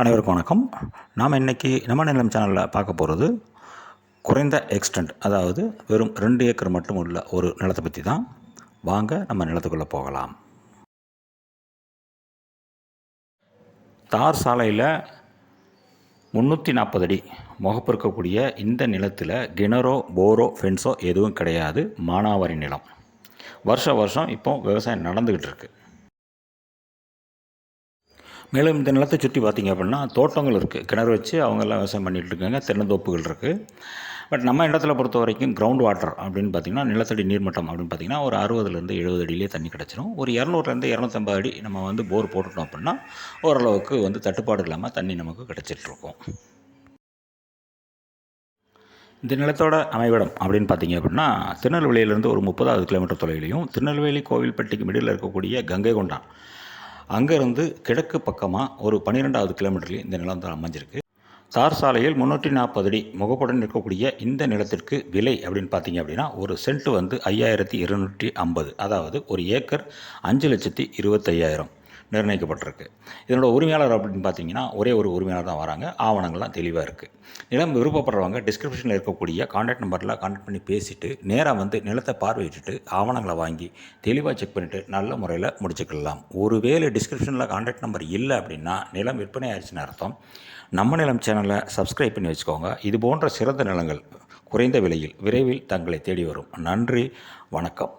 அனைவருக்கும் வணக்கம். நாம் இன்றைக்கி நம்ம நிலம் சேனலில் பார்க்க போகிறது குறைந்த எக்ஸ்டெண்ட் அதாவது வெறும் ரெண்டு ஏக்கர் மட்டும் உள்ள ஒரு நிலத்தை பற்றி தான் வாங்க நம்ம நிலத்துக்குள்ளே போகலாம். தார் சாலையில் முந்நூற்றி நாற்பது அடி முகப்பு இருக்கக்கூடிய இந்த நிலத்தில் கிணறோ போரோ ஃபென்ஸோ எதுவும் கிடையாது. மானாவாரி நிலம். வருஷ வருஷம் இப்போ விவசாயம் நடந்துக்கிட்டு இருக்குது மேலும் இந்த நிலத்தை சுற்றி பார்த்திங்க அப்படின்னா தோட்டங்கள் இருக்குது கிணறு வச்சு அவங்கெல்லாம் விவசாயம் பண்ணிகிட்டு இருக்காங்க. தென்னந்தோப்புகள் இருக்குது பட் நம்ம இடத்துல பொறுத்த வரைக்கும் கிரவுண்ட் வாட்டர் அப்படின்னு பார்த்தீங்கன்னா நிலத்தடி நீர்மட்டம் அப்படின்னு பார்த்தீங்கன்னா ஒரு அறுபதுலேருந்து எழுபது அடியிலே தண்ணி கிடச்சிரும். ஒரு இரநூறுலேருந்து இரநூத்தம்பது அடி நம்ம வந்து போர் போட்டுட்டோம் அப்படின்னா ஓரளவுக்கு வந்து தட்டுப்பாடு இல்லாமல் தண்ணி நமக்கு கிடச்சிட்ருக்கும் இந்த நிலத்தோட அமைவிடம் அப்படின்னு பார்த்தீங்க அப்படின்னா திருநெல்வேலியிலேருந்து ஒரு முப்பதாவது கிலோமீட்டர் தொலைவிலையும் திருநெல்வேலி கோவில்பட்டிக்கு மிடில் இருக்கக்கூடிய கங்கை கொண்டான் அங்கேருந்து கிழக்கு பக்கமாக ஒரு பன்னிரெண்டாவது கிலோமீட்டர்லேயும் இந்த நிலம் தான் அமைஞ்சிருக்கு. தார் சாலையில் முந்நூற்றி நாற்பது அடி முகப்புடன் இருக்கக்கூடிய இந்த நிலத்திற்கு விலை அப்படின்னு பார்த்தீங்க அப்படின்னா ஒரு சென்ட் வந்து ஐயாயிரத்தி இருநூற்றி ஐம்பது அதாவது ஒரு ஏக்கர் அஞ்சு லட்சத்தி இருபத்தையாயிரம் நிர்ணயிக்கப்பட்டிருக்கு. இதனோட உரிமையாளர் அப்படின்னு பார்த்தீங்கன்னா ஒரே ஒரு உரிமையாளர் தான் வராங்க. ஆவணங்கள்லாம் தெளிவாக இருக்குது நிலம் விருப்பப்படுறவங்க டிஸ்கிரிப்ஷனில் இருக்கக்கூடிய கான்டாக்ட் நம்பரில் கான்டாக்ட் பண்ணி பேசிவிட்டு நேராக வந்து நிலத்தை பார்வையிட்டுட்டு ஆவணங்களை வாங்கி தெளிவாக செக் பண்ணிவிட்டு நல்ல முறையில் முடிச்சுக்கலாம். ஒருவேளை டிஸ்கிரிப்ஷனில் கான்டாக்ட் நம்பர் இல்லை அப்படின்னா நிலம் விற்பனை ஆயிடுச்சுன்னு அர்த்தம். நம்ம நிலம் சேனலை சப்ஸ்கிரைப் பண்ணி வச்சுக்கோங்க. இது போன்ற சிறந்த நிலங்கள் குறைந்த விலையில் விரைவில் தங்களை தேடி வரும். நன்றி. வணக்கம்.